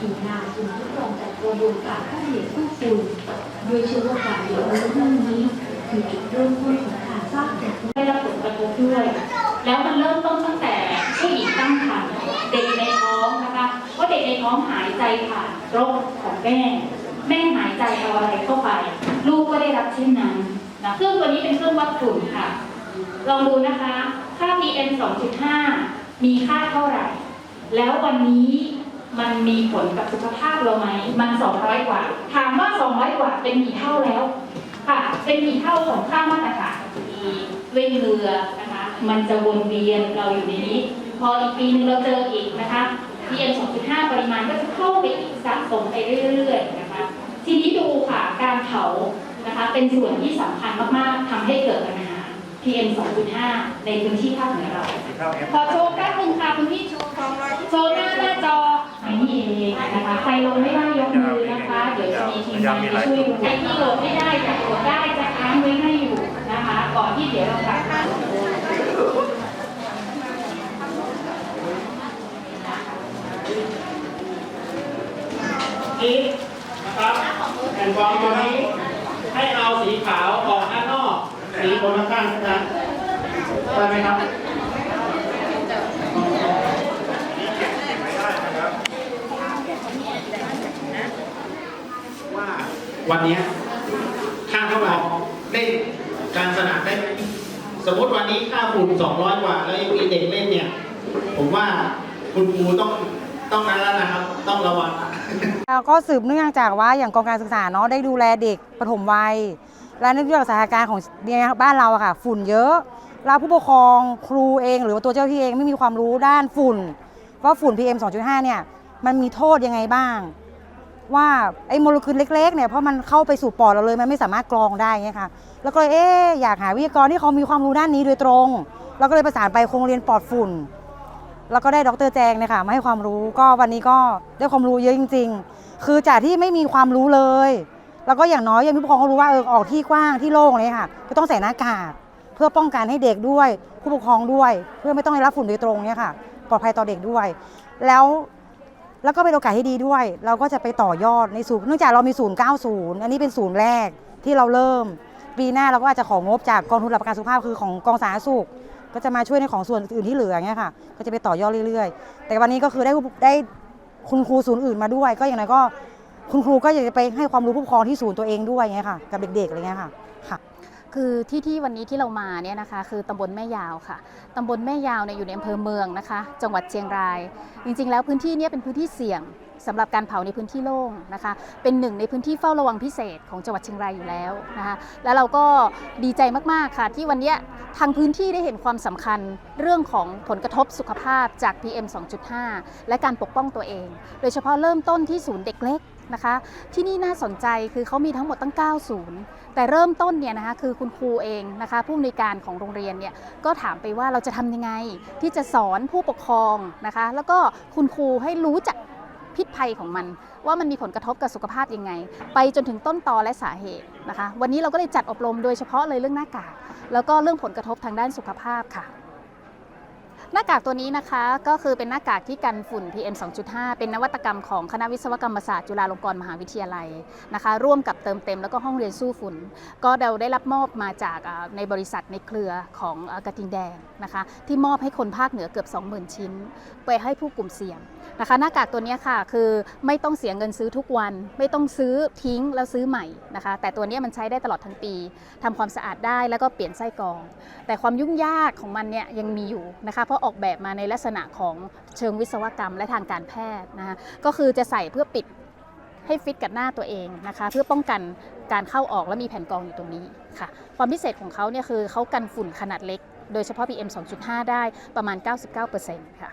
อยู่นานจนทุกองจากกระบวนการผู้เหตุผู้คุณโดยเชื่อว่าการเรียนรู้เรื่องนี้คือจุดเริ่มต้นของการสร้างเด็กได้รับผลกระทบด้วย แล้วมันเริ่มต้นตั้งแต่ผู้หญิงตั้งครรภ์เด็กในท้องนะคะเพราะเด็กในท้องหายใจผ่านโรคของแม่แม่หายใจเอาอะไรเข้าไป ลูกก็ได้รับเช่นนั้นนะเครื่องตัวนี้เป็นเครื่องวัดฝุ่นค่ะ ลองดูนะคะ ค่า PM 2.5 มีค่าเท่าไหร่ แล้ววันนี้ มันมีผลกับสุขภาพเราไหม มัน 200 กว่า ถามว่า 200 กว่าเป็นกี่เท่าแล้ว ค่ะ เป็นกี่เท่าของค่ามาตรฐานมีเว้นเรือนะคะ มันจะวนเวียนเราอยู่ในนี้ พออีกปีหนึงเราเจออีกนะคะ PM 2.5 ปริมาณก็จะเข้าไปอีกสะสมไปเรื่อยๆนะคะ ทีนี้ดูค่ะการเผานะคะเป็นส่วนที่สำคัญมากๆทำให้เกิดปัญหา PM 2.5 ในพื้นที่ภาคเหนือเรา ขอโชว์แป๊บนึงค่ะคุณพี่โชว์โชว์หน้าหน้าจออั นนี้เองนะคะใครลงไม่ได้ยกมือนะคะ เดี๋ยวจะมีทีมงานมาช่วยดูใครที่โหลดไม่ได้จะโหลดได้จะค้างไว้ให้อยู่นะคะ ก่อนที่เดี๋ยวเรากลับมานี้นะครับแผ่นฟอร์มตัวนี้ให้เอาสีขาวออกด้านนอก สีบนข้างๆนะได้ไหมครับ ว่าวันนี้ค่าเท่าไหร่เล่นการสนามได้ไหมสมมติวันนี้ค่าฝุ่น200 กว่า แล้วยังมีเด็กเล่นเนี่ย ผมว่าคุณครูต้องต้องนั้นแล้วนะครับ ต้องระวังแล้วก็สืบเนื่องจากว่าอย่างกองการศึกษาเนาะได้ดูแลเด็กปฐมวัย และในเรื่องสถานการณ์ของเนี่ยบ้านเราอะค่ะ ฝุ่นเยอะแล้วผู้ปกครองครูเอง หรือว่าตัวเจ้าที่เองไม่มีความรู้ด้านฝุ่นว่าฝุ่น PM 2.5 เนี่ยมันมีโทษยังไงบ้าง ว่าไอ้โมเลกุลเล็กๆเนี่ยเพราะมันเข้าไปสู่ปอดเราเลยมันไม่สามารถกรองได้เงี้ยค่ะแล้วก็เลยเอ๊อยากหาวิทยากรที่เขามีความรู้ด้านนี้โดยตรง แล้วก็เลยประสานไปโรงเรียนปลอดฝุ่น แล้วก็ได้ดรแจงเนี่ยค่ะมาให้ความรู้ก็วันนี้ก็ได้ความรู้เยอะจริง ๆ คือจากที่ไม่มีความรู้เลย แล้วก็อย่างน้อยยังผู้ปกครองเขารู้ว่าเออออกที่กว้างที่โล่งเลยค่ะ ก็ต้องใส่หน้ากากเพื่อป้องกันให้เด็กด้วย ผู้ปกครองด้วย เพื่อไม่ต้องได้รับฝุ่นโดยตรงเนี่ยค่ะปลอดภัยต่อเด็กด้วย แล้ว แล้วก็เป็นโอกาสที่ดีด้วย เราก็จะไปต่อยอดในศูนย์เนื่องจากเรามีศูนย์90 อันนี้เป็นศูนย์แรกที่เราเริ่ม ปีหน้าเราก็อาจจะของบจากกองทุนหลักประกันสุขภาพคือของกองสาธารณสุข ก็จะมาช่วยในของส่วนอื่นที่เหลือเงี้ยค่ะ ก็จะไปต่อยอดเรื่อยๆ แต่วันนี้ก็คือได้ได้คุณครูศูนย์อื่นมาด้วย ก็อย่างไรก็คุณครูก็อยากจะไปให้ความรู้ผู้ปกครองที่ศูนย์ตัวเองด้วยเงี้ยค่ะ กับเด็กๆอะไรเงี้ยค่ะค่ะ คือที่ที่วันนี้ที่เรามาเนี่ยนะคะคือตำบลแม่ยาวค่ะตำบลแม่ยาวเนี่ยอยู่ในอำเภอเมืองนะคะ จังหวัดเชียงราย จริงๆ แล้วพื้นที่เนี้เป็นพื้นที่เสี่ยงสำหรับการเผาในพื้นที่โล่งนะคะ เป็นหนึ่งในพื้นที่เฝ้าระวังพิเศษของจังหวัดเชียงรายอยู่แล้วนะคะแล้วเราก็ดีใจมากๆค่ะ ที่วันนี้ทางพื้นที่ได้เห็นความสำคัญเรื่องของผลกระทบสุขภาพจาก PM 2.5 และการปกป้องตัวเอง โดยเฉพาะเริ่มต้นที่ศูนย์เด็กเล็กนะคะที่นี่น่าสนใจคือเขามีทั้งหมดตั้ง 9 ศูนย์ แต่เริ่มต้นเนี่ยนะคะคือคุณครูเองนะคะผู้อำนวยการของโรงเรียนเนี่ยก็ถามไปว่าเราจะทำยังไง ที่จะสอนผู้ปกครองนะคะ แล้วก็คุณครูให้รู้จักพิษภัยของมัน ว่ามันมีผลกระทบกับสุขภาพยังไง ไปจนถึงต้นตอและสาเหตุนะคะ วันนี้เราก็เลยจัดอบรมโดยเฉพาะเลยเรื่องหน้ากากแล้วก็เรื่องผลกระทบทางด้านสุขภาพค่ะ หน้ากากตัวนี้นะคะก็คือเป็นหน้ากากที่กันฝุ่น PM 2.5 เป็นนวัตกรรมของคณะวิศวกรรมศาสตร์จุฬาลงกรณ์มหาวิทยาลัยนะคะ ร่วมกับเติมเต็มแล้วก็ห้องเรียนสู้ฝุ่น ก็เราได้รับมอบมาจากในบริษัทในเครือของกระทิงแดงนะคะ ที่มอบให้คนภาคเหนือเกือบ 20,000 ชิ้น ไปให้ผู้กลุ่มเสี่ยงนะคะ หน้ากากตัวนี้ค่ะคือไม่ต้องเสียเงินซื้อทุกวัน ไม่ต้องซื้อทิ้งแล้วซื้อใหม่นะคะ แต่ตัวนี้มันใช้ได้ตลอดทั้งปีทำความสะอาดได้แล้วก็เปลี่ยนไส้กรอง แต่ความยุ่งยากของมันเนี่ยยังมีอยู่นะคะเพราะออกแบบมาในลักษณะของเชิงวิศวกรรมและทางการแพทย์นะคะก็คือจะใส่เพื่อปิดให้ฟิตกับหน้าตัวเองนะคะ เพื่อป้องกันการเข้าออกและมีแผ่นกรองอยู่ตรงนี้ค่ะ ความพิเศษของเขาเนี่ยคือเขากันฝุ่นขนาดเล็ก โดยเฉพาะ PM 2.5 ได้ประมาณ 99%ค่ะ